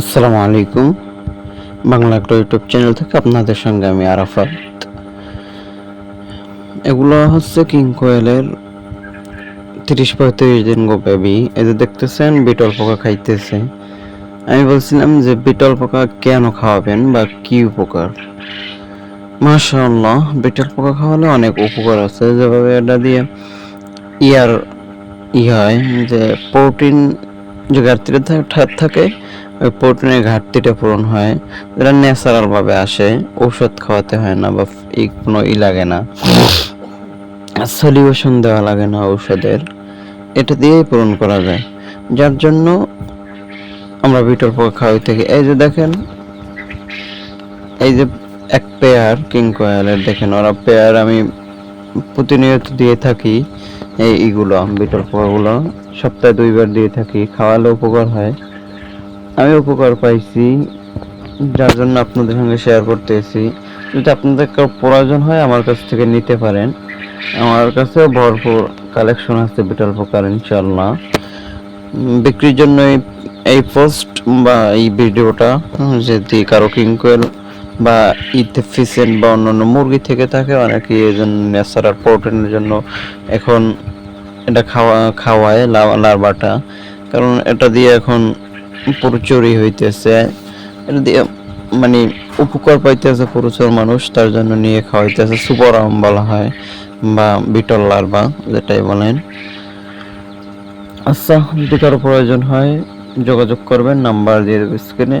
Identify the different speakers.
Speaker 1: আসসালামু আলাইকুম। বাংলা একটা ইউটিউব চ্যানেল থেকে আপনাদের সঙ্গে আমি আরাফাত। এগুলো হচ্ছে কিং কোয়েলের তিরিশ পঁয়ত্রিশ দিন গো বেবি এদের দেখতেছেন, বিটল পোকা খাইতেছে। আমি বলছিলাম যে বিটল পোকা কেন খাওয়াবেন বা কি উপকার? মাশাআল্লাহ, বিটল পোকা খাওয়ালে অনেক উপকার আছে। যেভাবে এটা দিয়ে ইয়ার ই হয়, যে প্রোটিন যে ঘাটতিটা থাকে, ওই প্রোটিনের ঘাটতিটা পূরণ হয়। যেটা ন্যাচারালভাবে আসে, ঔষধ খাওয়াতে হয় না বা কোনো ই লাগে না। সলিউশন দেওয়া লাগে না ঔষধের। এটা দিয়েই পূরণ করা যায়। যার জন্য আমরা বিটল পোকা খাওয়াই থাকি। এই যে দেখেন, এই যে এক পেয়ার কিং কোয়েলের, দেখেন ওরা পেয়ার আমি প্রতিনিয়ত দিয়ে থাকি। এই ইগুলো বিটল পোকাগুলো সপ্তাহে দুইবার দিয়ে থাকি, খাওয়ালে উপকার হয়। আমি উপকার পাইছি, যার জন্য আপনাদের সঙ্গে শেয়ার করতেছি। যদি আপনাদের কারও প্রয়োজন হয় আমার কাছ থেকে নিতে পারেন। আমার কাছে ভরপুর কালেকশন আছে বিটল পোকার ইনশাল্লাহ বিক্রির জন্য এই- পোস্ট বা এই ভিডিওটা যদি কারও কিংকোয়েল বা ইতে ফিসেন বা অন্যান্য মুরগি থেকে থাকে, অনেকে এই জন্য ন্যাচারাল প্রোটিনের জন্য এখন এটা খাওয়া, খাওয়ায় লার্ভাটা। কারণ এটা দিয়ে এখন প্রচুরই হইতেছে। এটা দিয়ে মানে উপকার পাইতেছে প্রচুর মানুষ, তার জন্য নিয়ে খাওয়াইতেছে সুপার আম বলা হয়, বা বিটল লার্ভা, যেটাই বলেন। আচ্ছা যদি কারও প্রয়োজন হয়, যোগাযোগ করবেন, নাম্বার দিয়ে স্ক্রিনে।